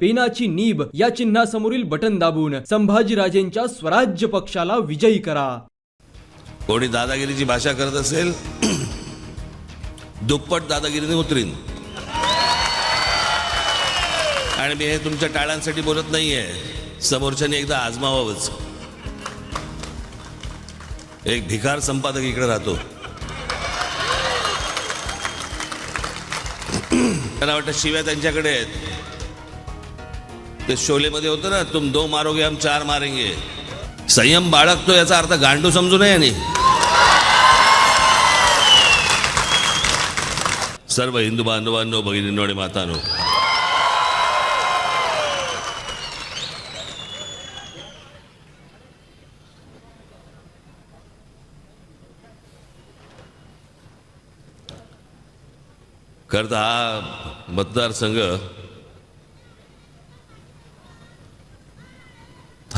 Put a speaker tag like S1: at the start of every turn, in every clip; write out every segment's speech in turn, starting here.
S1: पेनाची nib या चिन्हासमोरील button दाबून संभाजीराजेंच्या स्वराज्य पक्षाला विजयी करा.
S2: कोणी दादागिरीची भाषा करत असेल दुप्पट दादागिरीने उतरीन. आणि मी हे तुमच्या टाळ्यांसाठी बोलत नाहीये. समोरच्याने एकदा आजमावावंच. एक भिकार संपादक इकडे राहतो. मला वाटतं शिव्या त्यांच्याकडे आहेत. ते शोलेमध्ये होतं ना तुम दो मारोगे हम चार मारेंगे. संयम बाळगतो याचा अर्थ गांडू समजू नये आणि सर्व हिंदू बांधवांनो भगिनींनो आणि मातानो. खरं तर हा मतदारसंघ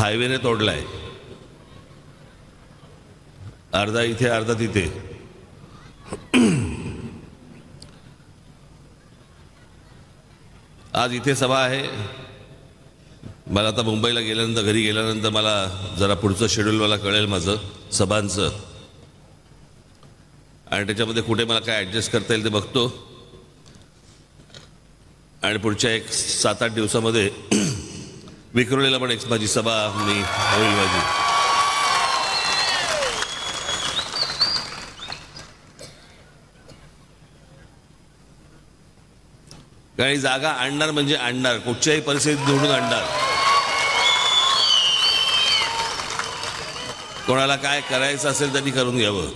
S2: हायवेने तोडलाय. अर्धा इथे अर्धा तिथे. आज इथे सभा आहे. मला आता मुंबईला गेल्यानंतर घरी गेल्यानंतर मला जरा पुढचं शेड्यूल मला कळेल माझं सभांचं. आणि त्याच्यामध्ये कुठे मला काय ॲडजस्ट करता येईल ते बघतो. आणि पुढच्या एक सात आठ दिवसामध्ये विक्रोलीला पण एक माझी सभा मी होईल माझी. काही जागा आणणार म्हणजे आणणार. कुठच्याही परिस्थितीत निवडून आणणार. कोणाला काय करायचं असेल त्यांनी करून घ्यावं.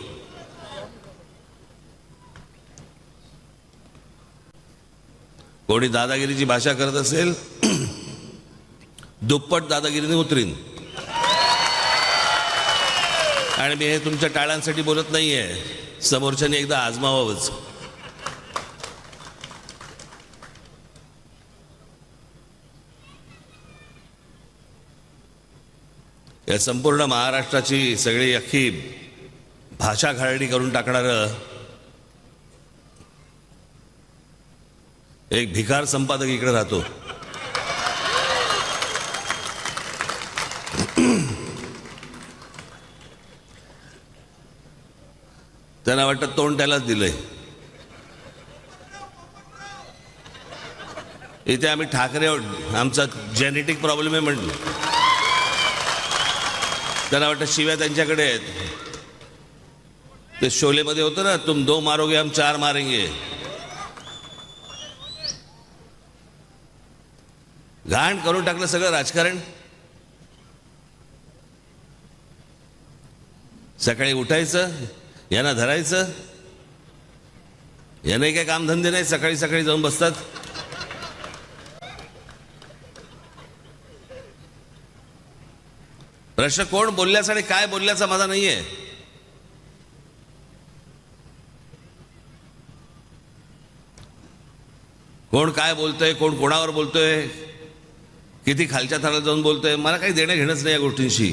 S2: कोणी दादागिरीची भाषा करत असेल दुप्पट दादागिरीने उतरीन. आणि मी हे तुमच्या टाळ्यांसाठी बोलत नाहीये. समोरच्याने एकदा आजमावावंच. या संपूर्ण महाराष्ट्राची सगळी अख्खी भाषा घालणी करून टाकणारं एक भिकार संपादक इकडे राहतो. त्यांना वाटतं तोंड त्यालाच दिलंय. इथे आम्ही ठाकरे आमचा जेनेटिक प्रॉब्लेम आहे म्हटलं. त्यांना वाटतं शिव्या त्यांच्याकडे आहेत. ते शोलेमध्ये होतं ना तुम दो मारोगे हम चार मारेंगे. घाण करून टाकलं सगळं राजकारण. सकाळी उठायचं यांना धरायचं? यांनाही काही कामधंदे नाही? सकाळी सकाळी जाऊन बसतात? प्रश्न कोण बोलल्याचा आणि काय बोलल्याचा माझा नाहीये. कोण काय बोलतोय कोण कोणावर बोलतोय किती खालच्या थराला जाऊन बोलतोय मला काही देणं घेणंच नाही या गोष्टींशी.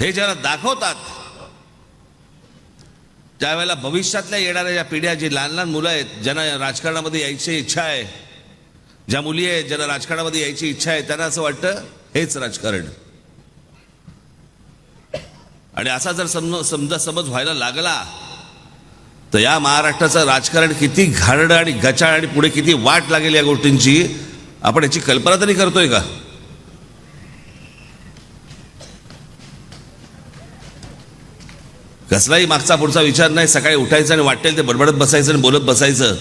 S2: हे ज्याला दाखवतात त्यावेळेला भविष्यातल्या येणाऱ्या ज्या पिढ्या जी लहान लहान मुलं आहेत ज्यांना राजकारणामध्ये यायची इच्छा आहे ज्या मुली आहेत ज्यांना राजकारणामध्ये यायची इच्छा आहे त्यांना असं वाटतं हेच राजकारण. आणि असा जर समज समजा समज व्हायला लागला तर या महाराष्ट्राचं राजकारण किती घाणडं आणि गचाळ आणि पुढे किती वाट लागेल या गोष्टींची आपण याची कल्पना तरी करतोय का? कसलाही मागचा पुढचा विचार नाही. सकाळी उठायचं आणि वाटेल ते बडबडत बसायचं आणि बोलत बसायचं.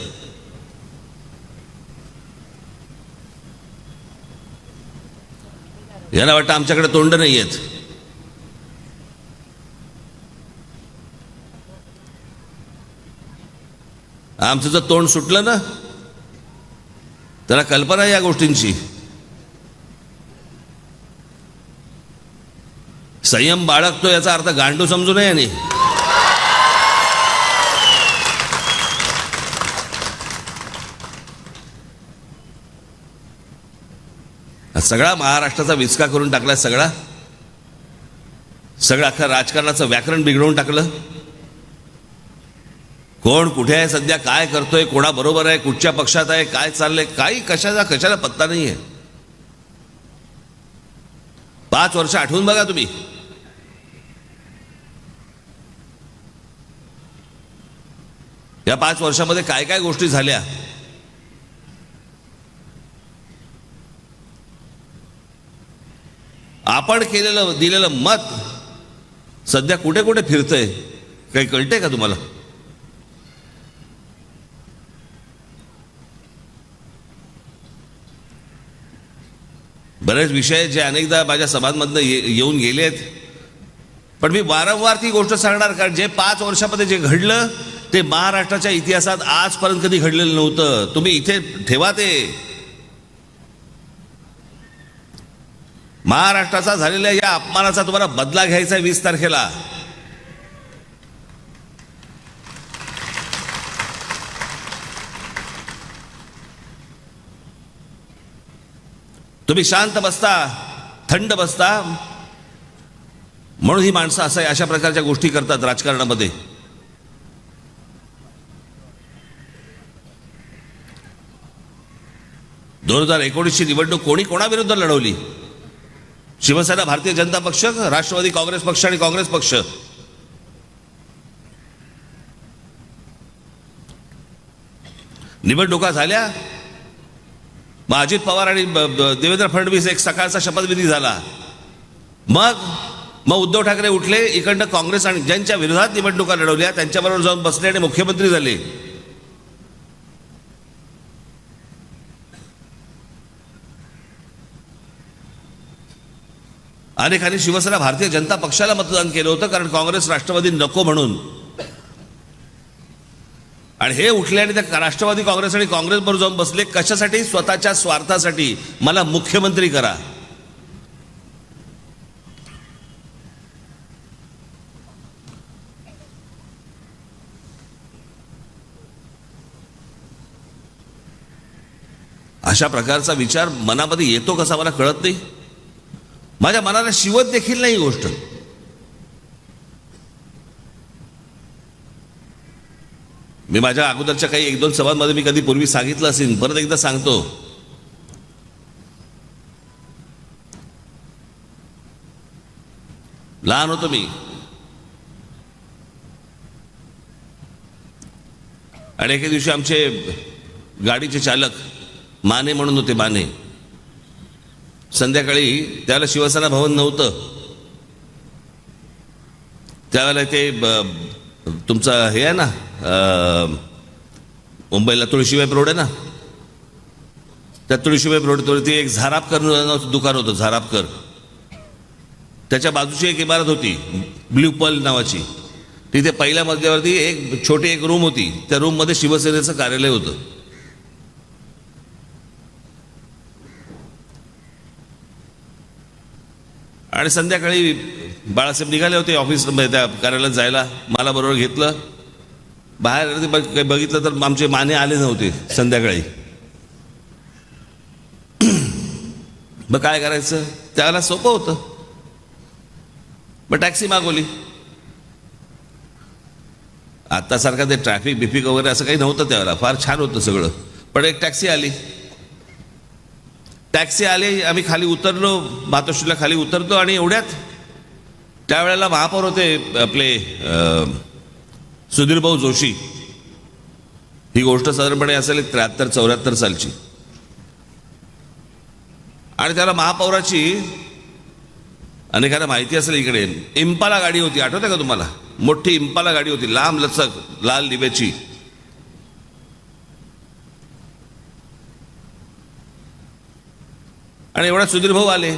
S2: याला वाटतं आमच्याकडे तोंड नाही आहेत आमचं जर तोंड सुटलं ना त्याला कल्पना आहे या गोष्टींची. संयम बाळगतो याचा अर्थ गांडू समजू नये आणि सगळा महाराष्ट्राचा विचका करून टाकलाय सगळा? सगळं अख्खा राजकारणाचं व्याकरण बिघडवून टाकलं? कोण कुठे आहे सध्या? काय करतोय? कोणाबरोबर आहे? कुठच्या पक्षात आहे? काय चाललंय? काही कशाचा कशाला पत्ता नाही आहे पाच वर्ष आठवून बघा तुम्ही. या पाच वर्षामध्ये काय काय गोष्टी झाल्या? आपण केलेलं दिलेलं मत सध्या कुठे कुठे फिरतंय काही कळतंय का तुम्हाला? बरेच विषय जे अनेकदा माझ्या सभांमधनं ये येऊन आहेत पण मी वारंवार ती गोष्ट सांगणार कारण जे पाच वर्षामध्ये जे घडलं ते महाराष्ट्राच्या इतिहासात आजपर्यंत कधी घडलेलं नव्हतं. तुम्ही इथे ठेवा ते. महाराष्ट्राचा झालेल्या या अपमानाचा तुम्हाला बदला घ्यायचा वीस तारखेला. तुम्ही शांत बसता थंड बसता. म्हणून ही माणसं असं अशा प्रकारच्या गोष्टी करतात राजकारणामध्ये. दोन हजार एकोणीसची निवडणूक कोणी कोणाविरुद्ध लढवली? शिवसेना भारतीय जनता पक्ष राष्ट्रवादी काँग्रेस पक्ष आणि काँग्रेस पक्ष. निवडणुका झाल्या. मग अजित पवार आणि ब- देवेंद्र फडणवीस एक सकाळचा शपथविधी झाला. मग मग उद्धव ठाकरे उठले इकडनं काँग्रेस आणि ज्यांच्या विरोधात निवडणुका लढवल्या त्यांच्याबरोबर जाऊन बसले आणि मुख्यमंत्री झाले. अनेकांनी शिवसेना भारतीय जनता पक्षाला मतदान केलं होतं कारण काँग्रेस राष्ट्रवादी नको म्हणून. आणि हे उठले आणि त्या राष्ट्रवादी काँग्रेस आणि काँग्रेसबरोबर जाऊन बसले. कशासाठी? स्वतःच्या स्वार्थासाठी. मला मुख्यमंत्री करा. अशा प्रकारचा विचार मनामध्ये येतो कसा? मला कळत नाही. माझ्या मनाला शिवत देखील नाही गोष्ट. मी माझ्या अगोदरच्या काही एक दोन सभांमध्ये मी कधी पूर्वी सांगितलं असेल परत एकदा सांगतो. लहान होतो मी. आणि एके दिवशी आमचे गाडीचे चालक माने म्हणून होते माने. संध्याकाळी त्याला शिवसेना भवन नव्हतं. त्यावेळेला ते ब- तुमचं हे आहे ना मुंबईला तुळशीबाई रोड आहे ना? त्या तुळशीबाई रोडवरती एक झारापकर दुकान होतं झारापकर. त्याच्या बाजूची एक इमारत होती ब्ल्यू पल नावाची. तिथे पहिल्या मजल्यावरती एक छोटी एक रूम होती. त्या रूममध्ये शिवसेनेचं कार्यालय होतं. आणि संध्याकाळी बाळासाहेब निघाले होते ऑफिसमध्ये त्या कार्यालयात जायला. मला बरोबर घेतलं. बाहेर बघ- काही बघितलं तर आमचे माने आले नव्हते संध्याकाळी. मग काय करायचं? त्याला सोपं होतं. मग टॅक्सी मागवली. आत्तासारखं ते ट्रॅफिक बिफिक वगैरे असं काही नव्हतं त्यावेळेला. फार छान होतं सगळं. पण एक टॅक्सी आली. टॅक्सी आली आम्ही खाली उतरलो मातोश्रीला खाली उतरतो आणि एवढ्यात त्यावेळेला महापौर होते आपले सुधीरभाऊ जोशी. ही गोष्ट साधारणपणे असेल त्र्याहत्तर चौऱ्याहत्तर सालची. आणि त्याला महापौराची अनेकांना माहिती असेल इकडे. इम्पाला गाडी होती आठवते का तुम्हाला? मोठी इम्पाला गाडी होती लांब लचक लाल दिव्याची. आणि एवढा सुधीर भाऊ आले.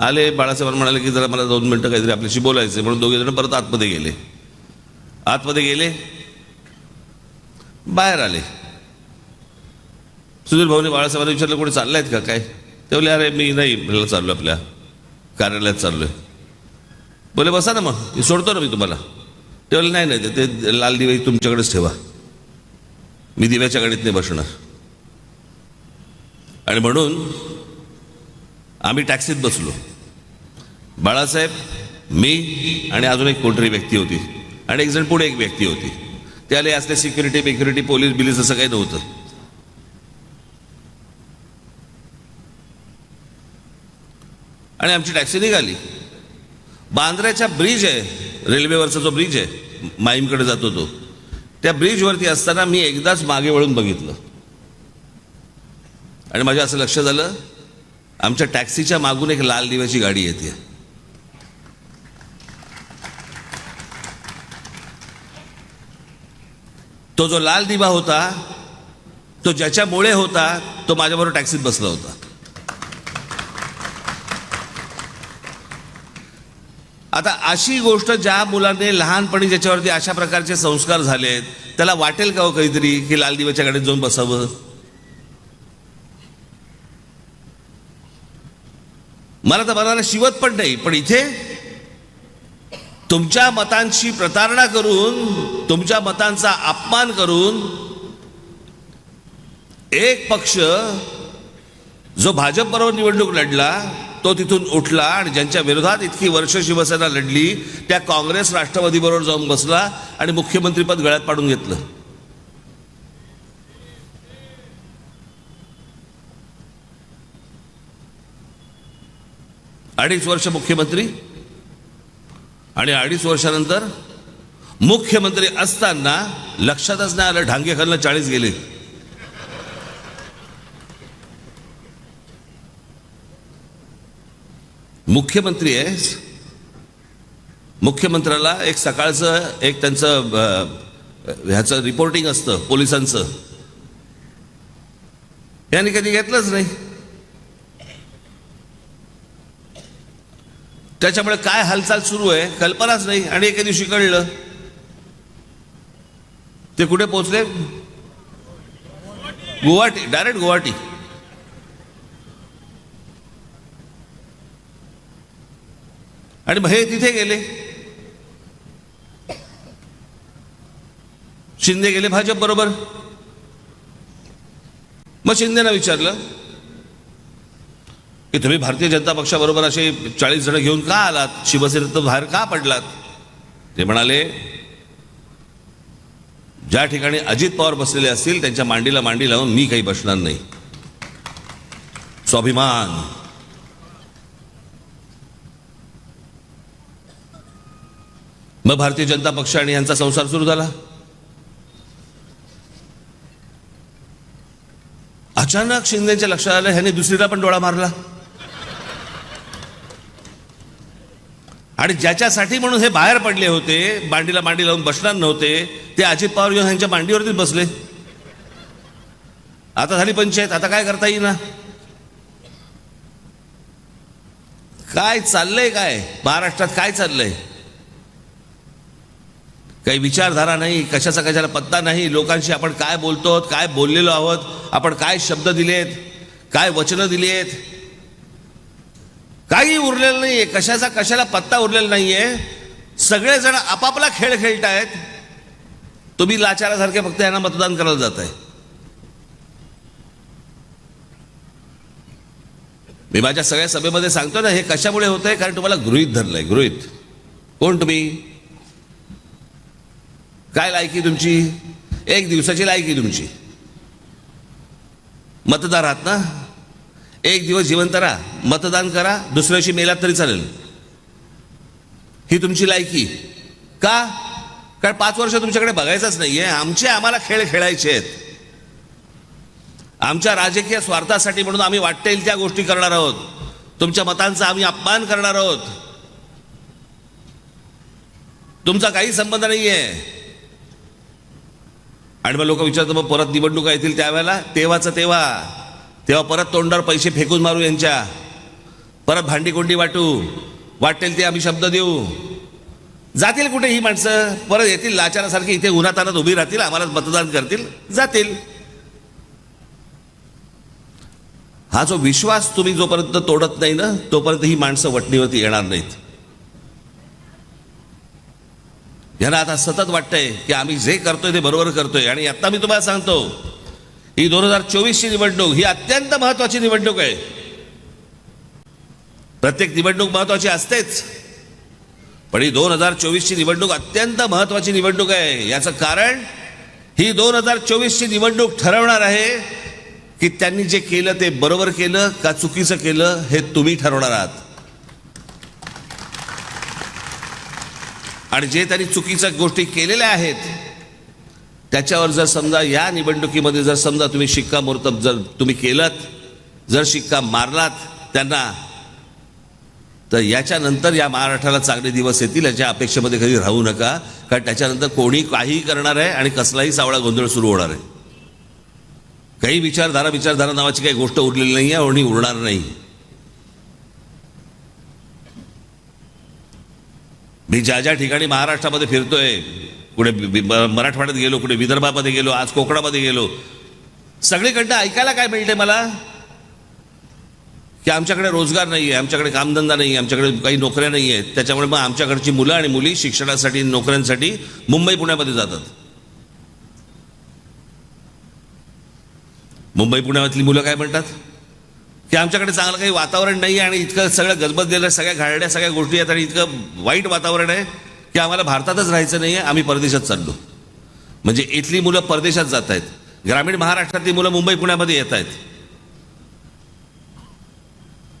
S2: आले बाळासाहेब म्हणाले की जरा मला दोन मिनटं काहीतरी आपल्याशी बोलायचं म्हणून दोघे जण परत आतमध्ये गेले. आतमध्ये गेले. बाहेर आले. सुधीर भाऊने बाळासाहेबांना विचारलं कोणी चाललंय का काय? ते बोले अरे मी नाही ह्याला चाललो आपल्या कार्यालयात चाललोय. बोले बसा ना मग मी सोडतो ना मी तुम्हाला. ते बोले नाही नाही ते- ते लाल दिवे तुमच्याकडेच ठेवा. मी दिव्याच्या गाडीत नाही बसणार. आणि म्हणून आम्ही टॅक्सीत बसलो. बाळासाहेब मी आणि अजून एक कोणतरी व्यक्ती होती आणि एक जण पुढे एक व्यक्ती होती. त्याला असले सिक्युरिटी बिक्युरिटी पोलीस बिलीस असं काही नव्हतं. आणि आमची टॅक्सी निघाली. बांद्र्याच्या ब्रिज आहे रेल्वेवरचा जो ब्रिज आहे माईमकडे जातो तो. त्या ब्रिजवरती असताना मी एकदाच मागे वळून बघितलं. आणि माझ्या असं लक्ष झालं आमच्या टॅक्सीच्या मागून एक लाल दिव्याची गाडी येते. तो जो लाल दिवा होता तो ज्याच्यामुळे होता तो माझ्याबरोबर टॅक्सीत बसला होता. आता अशी गोष्ट ज्या मुलाने लहानपणी ज्याच्यावरती अशा प्रकारचे संस्कार झालेत त्याला वाटेल का हो काहीतरी की लाल दिव्याच्या गाडीत जाऊन बसावं? मला तर मनाला शिवत पण नाही पण इथे तुमच्या मतांची प्रतारणा करून तुमच्या मतांचा अपमान करून एक पक्ष जो भाजपबरोबर निवडणूक लढला तो तिथून उठला आणि ज्यांच्या विरोधात इतकी वर्ष शिवसेना लढली त्या काँग्रेस राष्ट्रवादीबरोबर जाऊन बसला आणि मुख्यमंत्रीपद गळ्यात पाडून घेतलं. अडीच वर्ष मुख्यमंत्री आणि अडीच वर्षानंतर मुख्यमंत्री असताना लक्षातच नाही आलं ढांगे खालनं चाळीस गेले. मुख्यमंत्री आहे. मुख्यमंत्र्याला एक सकाळचं एक त्यांचं ह्याचं रिपोर्टिंग असतं पोलिसांचं. याने कधी घेतलंच नाही. त्याच्यामुळे काय हालचाल सुरू आहे? कल्पनाच नाही. आणि एके दिवशी कळलं. ते कुठे पोहोचले? गुवाहाटी. डायरेक्ट गुवाहाटी. आणि मग हे तिथे गेले. शिंदे गेले भाजप बरोबर मग शिंदेना विचारलं. की तुम्ही भारतीय जनता पक्षाबरोबर असे चाळीस जण घेऊन का आलात? शिवसेनेत बाहेर का पडलात? ते म्हणाले ज्या ठिकाणी अजित पवार बसलेले असतील त्यांच्या मांडीला मांडी लावून मी काही बसणार नाही. स्वाभिमान. मग भारतीय जनता पक्ष आणि यांचा संसार सुरू झाला. अचानक शिंदेच्या लक्षात आलं ह्याने दुसरीला पण डोळा मारला. आणि ज्याच्यासाठी म्हणून हे बाहेर पडले होते मांडीला मांडी लावून बसणार नव्हते ते अजित पवार येऊन ह्यांच्या मांडीवरतीच बसले. आता झाली पंचायत आता काय करता येईना? काय चाललंय काय? महाराष्ट्रात काय चाललंय? काही विचारधारा नाही कशाचा कशाला पत्ता नाही लोकांशी आपण काय बोलतो आहोत, काय बोललेलो आहोत आपण काय शब्द दिलेत काय वचनं दिलीत? काही उरलेलं नाहीये. कशाचा कशाला पत्ता उरलेला नाहीये. सगळेजण आपापला खेळ खेळत आहेत तुम्ही लाचारासारखे फक्त यांना मतदान करायला जात आहे मी माझ्या सगळ्या सभेमध्ये सांगतो ना हे कशामुळे होतंय? कारण तुम्हाला गृहित धरलंय गृहित. कोण तुम्ही? काय लायकी तुमची? एक दिवसाची लायकी तुमची. मतदार आहात ना? एक दिवस जिवंत राहा मतदान करा दुसऱ्या दिवशी मेलात तरी चालेल. ही तुमची लायकी. का? कारण पाच वर्ष तुमच्याकडे बघायचंच नाहीये. आमचे आम्हाला खेळ खेळायचे आहेत. आमच्या राजकीय स्वार्थासाठी म्हणून आम्ही वाटता येईल त्या गोष्टी करणार आहोत. तुमच्या मतांचा आम्ही अपमान करणार आहोत. तुमचा काही संबंध नाहीये. आणि मग लोक विचारतात मग परत निवडणुका येतील त्यावेळेला? तेव्हाचं तेव्हा. तेव्हा परत तोंडावर पैसे फेकून मारू यांच्या. परत भांडीकोंडी वाटू. वाटेल ते आम्ही शब्द देऊ. जातील कुठे ही माणसं? परत येतील लाचारासारखी इथे उन्हातानात उभी राहतील आम्हाला मतदान करतील जातील. हा जो विश्वास तुम्ही जोपर्यंत तोडत नाही ना तोपर्यंत ही माणसं वटणीवरती येणार नाहीत. यांना आता सतत वाटतंय की आम्ही जे करतोय ते बरोबर करतोय. आणि आता मी तुम्हाला सांगतो ही दोन हजार चोवीसची निवडणूक ही अत्यंत महत्वाची निवडणूक आहे. प्रत्येक निवडणूक महत्वाची असतेच. पण ही दोन हजार चोवीसची निवडणूक अत्यंत महत्वाची निवडणूक आहे. याचं कारण ही दोन हजार चोवीसची निवडणूक ठरवणार आहे की त्यांनी जे केलं ते बरोबर केलं का चुकीचं केलं हे तुम्ही ठरवणार आहात. आणि जे त्यांनी चुकीच्या गोष्टी केलेल्या आहेत त्याच्यावर जर समजा या निवडणुकीमध्ये जर समजा तुम्ही शिक्कामोर्तब जर तुम्ही केलं जर शिक्का मारलात त्यांना तर याच्यानंतर या महाराष्ट्राला चांगले दिवस येतील याच्या अपेक्षेमध्ये कधी राहू नका. कारण त्याच्यानंतर कोणी काहीही करणार आहे आणि कसलाही सावळा गोंधळ सुरू होणार आहे. काही विचारधारा विचारधारा नावाची काही गोष्ट उरलेली नाही आहे आणि उरणार नाही. मी ज्या ज्या ठिकाणी महाराष्ट्रामध्ये फिरतोय कुठे मराठवाड्यात गेलो कुठे विदर्भामध्ये गेलो आज कोकणामध्ये गेलो. सगळीकडनं ऐकायला काय मिळते मला? की आमच्याकडे रोजगार नाही आहे आमच्याकडे कामधंदा नाही आहे आमच्याकडे काही नोकऱ्या नाही आहेत त्याच्यामुळे मग आमच्याकडची मुलं आणि मुली शिक्षणासाठी नोकऱ्यांसाठी मुंबई पुण्यामध्ये जातात. मुंबई पुण्यामधली मुलं काय म्हणतात? की आमच्याकडे चांगलं काही वातावरण नाही आहे आणि इतकं सगळं गजबजलेलं सगळ्या घालड्या सगळ्या गोष्टी आहेत आणि इतकं वाईट वातावरण आहे. की आम्हाला भारतातच राहायचं नाही आहे आम्ही परदेशात चाललो. म्हणजे इथली मुलं परदेशात जात आहेत ग्रामीण महाराष्ट्रातली मुलं मुंबई पुण्यामध्ये येत आहेत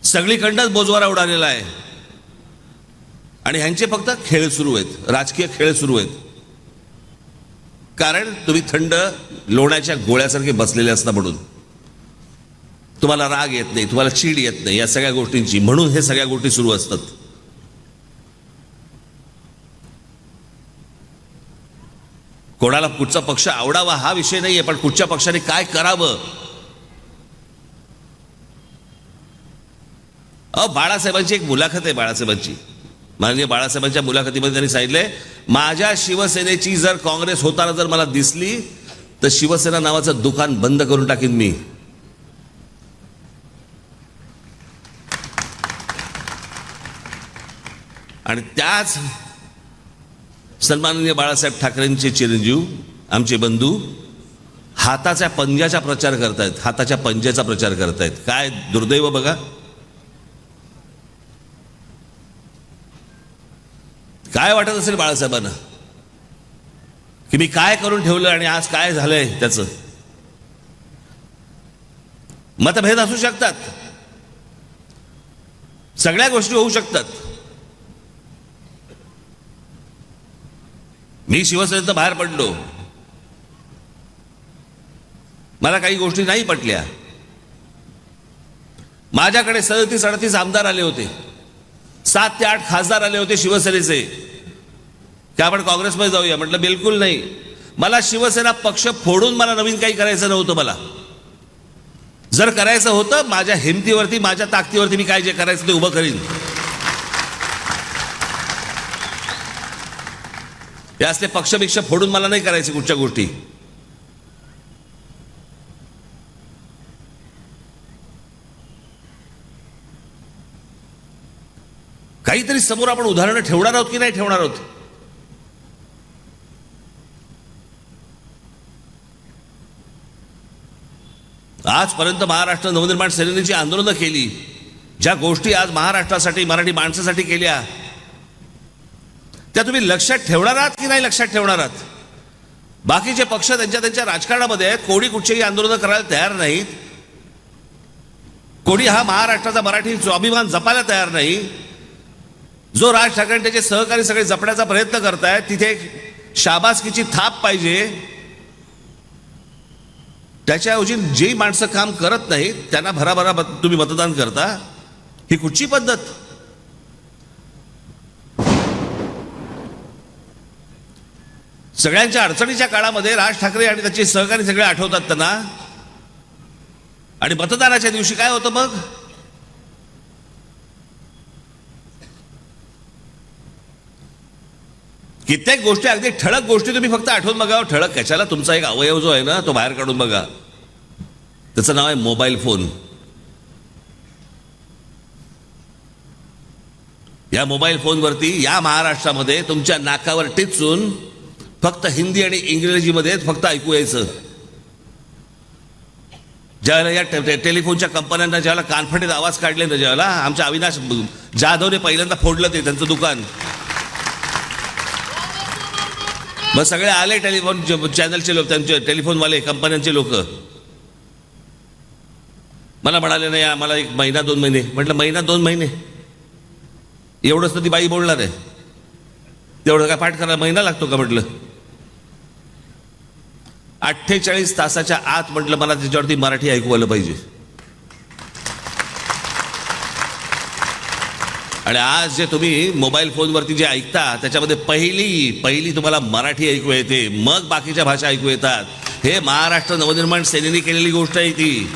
S2: सगळीकडनंच बोजवारा उडालेला आहे. आणि ह्यांचे फक्त खेळ सुरू आहेत. राजकीय खेळ सुरू आहेत. कारण तुम्ही थंड लोण्याच्या गोळ्यासारखे बसलेले असता म्हणून. तुम्हाला राग येत नाही तुम्हाला चीड येत नाही या सगळ्या गोष्टींची. म्हणून हे सगळ्या गोष्टी सुरू असतात. कोणाला कुठचा पक्ष आवडावा हा विषय नाही आहे पण कुठच्या पक्षाने काय करावं? अ बाळासाहेबांची एक मुलाखत आहे बाळासाहेबांची. माननीय बाळासाहेबांच्या मुलाखतीमध्ये त्यांनी सांगितलंय माझ्या शिवसेनेची जर काँग्रेस होताना जर मला दिसली तर शिवसेना नावाचं दुकान बंद करून टाकीन मी. आणि त्याच सन्माननीय बाळासाहेब ठाकरेंचे चिरंजीव आमचे बंधू हाताच्या पंजाचा प्रचार करतायत हाताच्या पंजाचा प्रचार करतायत. काय दुर्दैव बघा. काय वाटत असेल बाळासाहेबांना? की मी काय करून ठेवलं आणि आज काय झालंय त्याचं? मतभेद असू शकतात. सगळ्या गोष्टी होऊ शकतात. मी शिवसेनेचं बाहेर पडलो. मला काही गोष्टी नाही पटल्या. माझ्याकडे सदतीस अडतीस आमदार आले होते. सात ते आठ खासदार आले होते शिवसेनेचे. की आपण काँग्रेसमध्ये जाऊया? म्हटलं बिलकुल नाही. मला शिवसेना पक्ष फोडून मला नवीन काही करायचं नव्हतं मला. जर करायचं होतं माझ्या हिमतीवरती माझ्या ताकदीवरती मी काय जे करायचं ते उभं करीन. हे असले पक्षपेक्षा फोडून मला नाही करायचे कुठच्या गोष्टी. काहीतरी समोर आपण उदाहरणं ठेवणार आहोत की नाही ठेवणार आहोत? आजपर्यंत महाराष्ट्र नवनिर्माण सेनेची आंदोलनं केली ज्या गोष्टी आज महाराष्ट्रासाठी मराठी माणसासाठी केल्या त्या तुम्ही लक्षात ठेवणार आहात की नाही लक्षात ठेवणार आहात? बाकीचे पक्ष त्यांच्या त्यांच्या राजकारणामध्ये आहेत कोणी कुठचेही आंदोलनं करायला तयार नाहीत. कोणी हा महाराष्ट्राचा मराठी स्वाभिमान जपायला तयार नाही. जो राज ठाकरे त्याचे सहकारी सगळे जपण्याचा प्रयत्न करतायत तिथे एक शाबासकीची थाप पाहिजे. त्याच्याऐवजी जी माणसं काम करत नाहीत त्यांना भराभरा तुम्ही मतदान करता. ही कुठची पद्धत? सगळ्यांच्या अडचणीच्या काळामध्ये राज ठाकरे आणि त्याचे सहकारी सगळे आठवतात त्यांना. आणि मतदानाच्या दिवशी काय होतं मग? कित्येक गोष्टी अगदी ठळक गोष्टी तुम्ही फक्त आठवून बघा. ठळक कशाला? तुमचा एक अवयव जो आहे ना तो बाहेर काढून बघा. त्याचं नाव आहे मोबाईल फोन. या मोबाईल फोनवरती या महाराष्ट्रामध्ये तुमच्या नाकावर टिचून फक्त हिंदी आणि इंग्रजीमध्ये फक्त ऐकू यायचं. ज्यावेळेला या टे- टेलिफोनच्या कंपन्यांना ज्यावेळेला कानफडीत आवाज काढले ना ज्यावेळेला आमच्या अविनाश जाधवने पहिल्यांदा फोडलं ते त्यांचं दुकान. मग सगळे आले टेलिफोन चॅनलचे लोक त्यांचे टेलिफोनवाले कंपन्यांचे लोक. मला म्हणाले नाही आम्हाला एक महिना दोन महिने. म्हटलं महिना दोन महिने. एवढंच तर ती बाई बोलणार आहे. तेवढं काय पाठ करायला महिना लागतो का म्हटलं? अठ्ठेचाळीस तासाच्या आत म्हटलं मला त्याच्यावरती मराठी ऐकू आलं पाहिजे. आणि आज जे तुम्ही मोबाईल फोनवरती जे ऐकता त्याच्यामध्ये पहिली पहिली तुम्हाला मराठी ऐकू येते मग बाकीच्या भाषा ऐकू येतात. हे महाराष्ट्र नवनिर्माण सेनेने केलेली गोष्ट आहे ती.